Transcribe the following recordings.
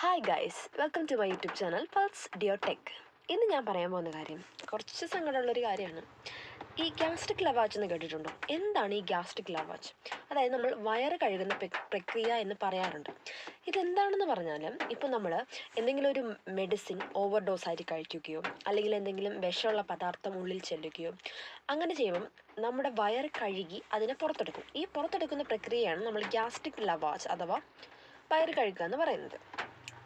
Hi guys welcome to my YouTube channel Pulse Deo Tech ഇന്ന് ഞാൻ പറയാൻ പോകുന്ന കാര്യം കുറച്ച് സങ്കടമുള്ളൊരു കാര്യമാണ്. ഈ ഗ്യാസ്ട്രിക് ലവാച്ച് എന്ന് കേട്ടിട്ടുണ്ടോ? എന്താണ് ഈ ഗ്യാസ്ട്രിക് ലവാച്ച് അതായത് നമ്മൾ വയറ് കഴുകുന്ന പ്രക്രിയ എന്ന് പറയാറുണ്ട്. ഇതെന്താണെന്ന് പറഞ്ഞാൽ ഇപ്പം നമ്മൾ എന്തെങ്കിലും ഒരു മെഡിസിൻ ഓവർ ഡോസ് ആയിട്ട് കഴിക്കുകയോ അല്ലെങ്കിൽ എന്തെങ്കിലും വിഷമുള്ള പദാർത്ഥം ഉള്ളിൽ ചെല്ലുകയോ അങ്ങനെ ചെയ്യുമ്പം നമ്മുടെ വയറ് കഴുകി അതിനെ പുറത്തെടുക്കും. ഈ പുറത്തെടുക്കുന്ന പ്രക്രിയയാണ് നമ്മൾ ഗ്യാസ്ട്രിക് ലവാച്ച് അഥവാ വയറ് കഴുകുക എന്ന് പറയുന്നത്.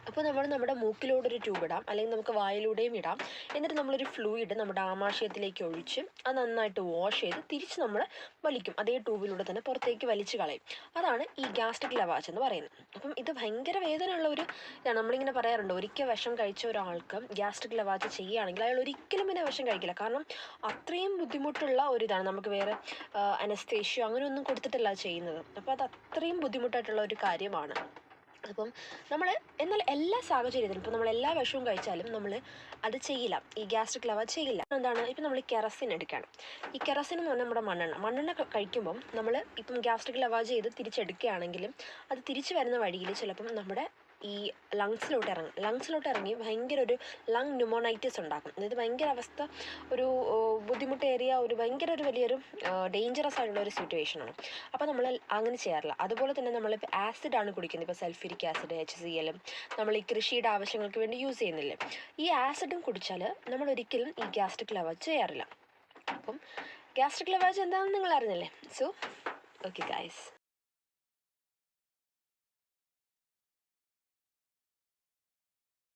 അപ്പോൾ നമ്മൾ നമ്മുടെ മൂക്കിലൂടെ ഒരു ട്യൂബ് ഇടാം. അല്ലെങ്കിൽ നമുക്ക് വായിലൂടെയും ഇടാം. എന്നിട്ട് നമ്മളൊരു ഫ്ലൂയിഡ് നമ്മുടെ ആമാശയത്തിലേക്ക് ഒഴിച്ച് അത് നന്നായിട്ട് വാഷ് ചെയ്ത് തിരിച്ച് നമ്മൾ വലിക്കും. അതേ ട്യൂബിലൂടെ തന്നെ പുറത്തേക്ക് വലിച്ചു കളയും. അതാണ് ഈ ഗ്യാസ്ട്രിക് ലവാച്ച് എന്ന് പറയുന്നത്. അപ്പം ഇത് ഭയങ്കര വേദനയുള്ള ഒരു നമ്മളിങ്ങനെ പറയാറുണ്ട് ഒരിക്കൽ വിഷം കഴിച്ച ഒരാൾക്ക് ഗ്യാസ്ട്രിക് ലവാച്ച് ചെയ്യുകയാണെങ്കിൽ അയാൾ ഒരിക്കലും പിന്നെ വിഷം കഴിക്കില്ല. കാരണം അത്രയും ബുദ്ധിമുട്ടുള്ള ഒരു ഇതാണ്. നമുക്ക് വേറെ അനസ്തേഷ്യോ അങ്ങനെയൊന്നും കൊടുത്തിട്ടല്ല ചെയ്യുന്നത്. അപ്പോൾ അത് അത്രയും ബുദ്ധിമുട്ടായിട്ടുള്ള ഒരു കാര്യമാണ്. അപ്പം നമ്മൾ എന്നാൽ എല്ലാ സാഹചര്യത്തിലും ഇപ്പോൾ നമ്മൾ എല്ലാ വിഷവും കഴിച്ചാലും നമ്മൾ അത് ചെയ്യില്ല. ഈ ഗ്യാസ്ട്രിക് ലവ ചെയ്യില്ല. എന്താണ്? ഇപ്പം നമ്മൾ കെറസിൻ എടുക്കുകയാണ്. ഈ കെറസിൻ എന്ന് പറഞ്ഞാൽ നമ്മുടെ മണ്ണെണ്ണ. മണ്ണെണ്ണ കഴിക്കുമ്പം നമ്മൾ ഇപ്പം ഗ്യാസ്ട്രിക് ലവ ചെയ്ത് തിരിച്ചെടുക്കുകയാണെങ്കിലും അത് തിരിച്ചു വരുന്ന വഴിയിൽ ചിലപ്പം നമ്മുടെ ഈ ലങ്സിലോട്ട് ഇറങ്ങും. ലങ്സിലോട്ട് ഇറങ്ങി ഭയങ്കര ഒരു ലങ് ന്യൂമോണൈറ്റിസ് ഉണ്ടാക്കും. അതായത് ഭയങ്കര അവസ്ഥ ഒരു ബുദ്ധിമുട്ടേറിയ ഒരു ഭയങ്കര ഒരു വലിയൊരു ഡേഞ്ചറസ് ആയിട്ടുള്ള ഒരു സിറ്റുവേഷനാണ് അപ്പോൾ നമ്മൾ അങ്ങനെ ചെയ്യാറില്ല. അതുപോലെ തന്നെ നമ്മളിപ്പോൾ ആസിഡാണ് കുടിക്കുന്നത്. ഇപ്പോൾ സൾഫ്യൂരിക് ആസിഡ് എച്ച് സി എല്ലും നമ്മൾ ഈ കൃഷിയുടെ ആവശ്യങ്ങൾക്ക് വേണ്ടി യൂസ് ചെയ്യുന്നില്ലേ? ഈ ആസിഡും കുടിച്ചാൽ നമ്മൾ ഒരിക്കലും ഈ ഗ്യാസ്ട്രിക് ലവാച്ച് ചെയ്യാറില്ല. അപ്പം ഗ്യാസ്ട്രിക് ലവാച്ച് എന്താണെന്ന് നിങ്ങൾ അറിഞ്ഞില്ലേ? So okay guys